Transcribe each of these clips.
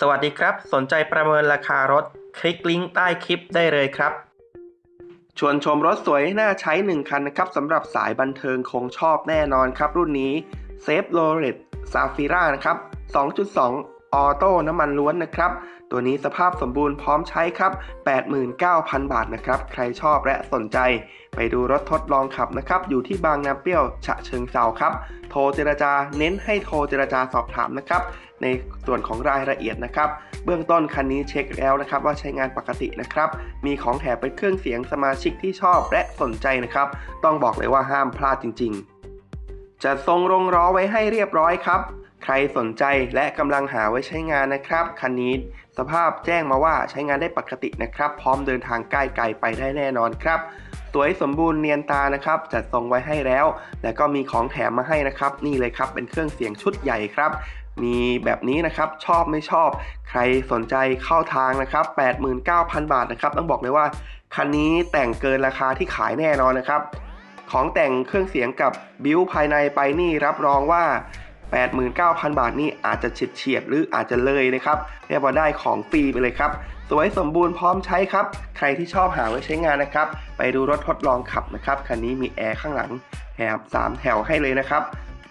สวัสดีครับ สนใจประเมินราคารถ คลิกลิงก์ใต้คลิปได้เลยครับ ชวนชมรถสวยน่าใช้ 1 คันนะครับสำหรับสายบันเทิงคงชอบแน่นอนครับ รุ่นนี้เซฟโลเรตซาฟิร่านะครับ 2.2 ออโต้น้ำมันล้วนนะครับ ตัวนี้สภาพสมบูรณ์พร้อมใช้ครับ 89,000 บาทนะครับ ใครชอบและสนใจ ไปดูรถทดลองขับนะครับ อยู่ที่บางนาเปรี้ยวฉะเชิงเซาครับ โทรเจรจาเน้นให้โทรเจรจาสอบถามนะครับ ในส่วนของรายละเอียดนะครับ เบื้องต้นคันนี้เช็คแล้วนะครับ ว่าใช้งานปกตินะครับ มีของแถมเป็นเครื่องเสียงสมาชิกที่ชอบและสนใจนะครับ ต้องบอกเลยว่าห้ามพลาดจริง ๆ จะทรงรงล้อไว้ให้เรียบร้อยครับ ใครสนใจและกำลังหาไว้ใช้งานนะครับ คันนี้สภาพแจ้งมาว่าใช้งานได้ปกตินะครับ พร้อมเดินทางใกล้ไกลไปได้แน่นอนครับ สวยสมบูรณ์เนียนตานะครับ จัดทรงไว้ให้แล้ว แล้วก็มีของแถมมาให้นะครับ นี่เลยครับเป็นเครื่องเสียงชุดใหญ่ครับมีแบบนี้นะครับชอบไม่ชอบ ใครสนใจเข้าทางนะครับ 89,000 บาทนะครับ ต้องบอกเลยว่า คันนี้แต่งเกินราคาที่ขายแน่นอนนะครับ ของแต่งเครื่องเสียงกับบิวภายในไปนี่รับรองว่า 89,000 บาทนี่อาจจะเฉียดเฉียดหรืออาจจะเลยนะครับเรียกว่าได้ของฟรีไปเลยครับ สวยสมบูรณ์พร้อมใช้ครับ ใครที่ชอบหาไว้ใช้งานนะครับ ไปดูรถทดลองขับนะครับ คันนี้มีแอร์ข้างหลังแถบ3แถวให้เลยนะครับ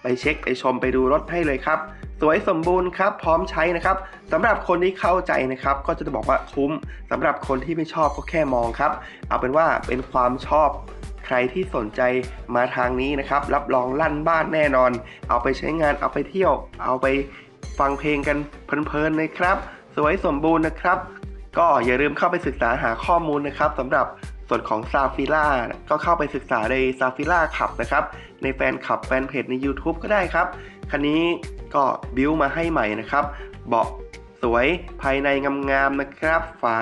ไปเช็คไปชมไปดูรถให้เลยครับสวยสมบูรณ์ครับ พร้อมใช้นะครับสำหรับคนที่เข้าใจนะครับ ก็จะบอกว่าคุ้มสำหรับคนที่ไม่ชอบก็แค่มองครับ เอาเป็นว่าเป็นความชอบ ใครที่สนใจมาทางนี้นะครับ รับรองลั่นบ้านแน่นอน เอาไปใช้งานเอาไปเที่ยว เอาไปฟังเพลงกันเพลินๆเลยครับ สวยสมบูรณ์นะครับ ก็อย่าลืมเข้าไปศึกษาหาข้อมูลนะครับสำหรับส่วนของซาฟิล่าก็เข้าไปศึกษาในซาฟิล่าขับนะครับ ในแฟนคลับแฟนเพจใน YouTube ก็ได้ครับ คันนี้ก็บิวมาให้ใหม่นะครับ เบาะสวยภายในงามๆนะครับ ฝา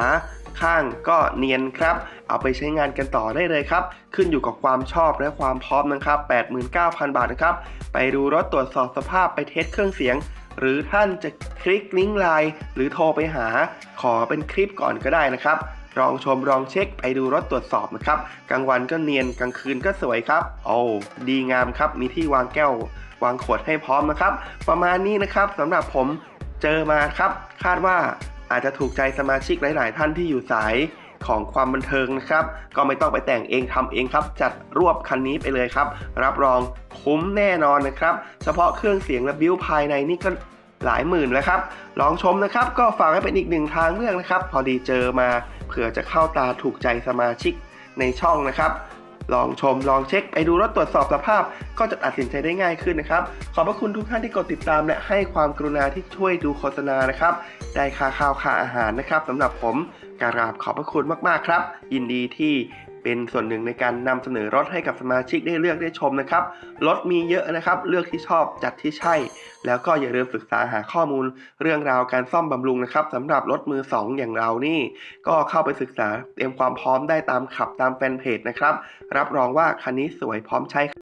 ข้างก็เนียนครับ เอาไปใช้งานกันต่อได้เลยครับ ขึ้นอยู่กับความชอบและความพร้อมนะครับ 89,000 บาทนะครับ ไปดูรถตรวจสอบสภาพไปเทสเครื่องเสียง หรือท่านจะคลิกลิงก์ไลน์หรือโทรไปหา ขอเป็นคลิปก่อนก็ได้นะครับลองชมลองเช็คไปดูรถตรวจสอบนะครับ กลางวันก็เนียนกลางคืนก็สวยครับ โอ้ดีงามครับ มีที่วางแก้ว วางขวดให้พร้อมนะครับ ประมาณนี้นะครับสำหรับผมเจอมาครับ คาดว่า อาจจะถูกใจสมาชิกหลาย ๆ ท่านที่อยู่สายของความบันเทิงนะครับ ก็ไม่ต้องไปแต่งเองทำเองครับ จัดรวบคันนี้ไปเลยครับ รับรองคุ้มแน่นอนนะครับ เฉพาะเครื่องเสียงและบิวภายในนี่ก็หลายหมื่นแล้วครับ ลองชมนะครับ ก็ฝากไว้เป็นอีกหนึ่งทางเลือกนะครับ พอดีเจอมาเผื่อจะเข้าตาถูกใจสมาชิกในช่องนะครับ ลองชมลองเช็คไปดูรถตรวจสอบสภาพ ก็จะตัดสินใจได้ง่ายขึ้นนะครับ ขอบพระคุณทุกท่านที่กดติดตาม และให้ความกรุณาที่ช่วยดูโฆษณานะครับ ได้ค่าข้าวค่าอาหารนะครับสำหรับผมกราบขอบพระคุณมากๆครับ ยินดีที่ เป็นส่วนหนึ่งในการนำเสนอรถให้กับสมาชิกได้เลือกได้ชมนะครับ รถมีเยอะนะครับ เลือกที่ชอบจัดที่ใช่ แล้วก็อย่าลืมศึกษาหาข้อมูลเรื่องราวการซ่อมบำรุงนะครับสำหรับรถมือสองอย่างเรานี่ ก็เข้าไปศึกษาเตรียมความพร้อมได้ตามขับตามแฟนเพจนะครับ รับรองว่าคันนี้สวยพร้อมใช้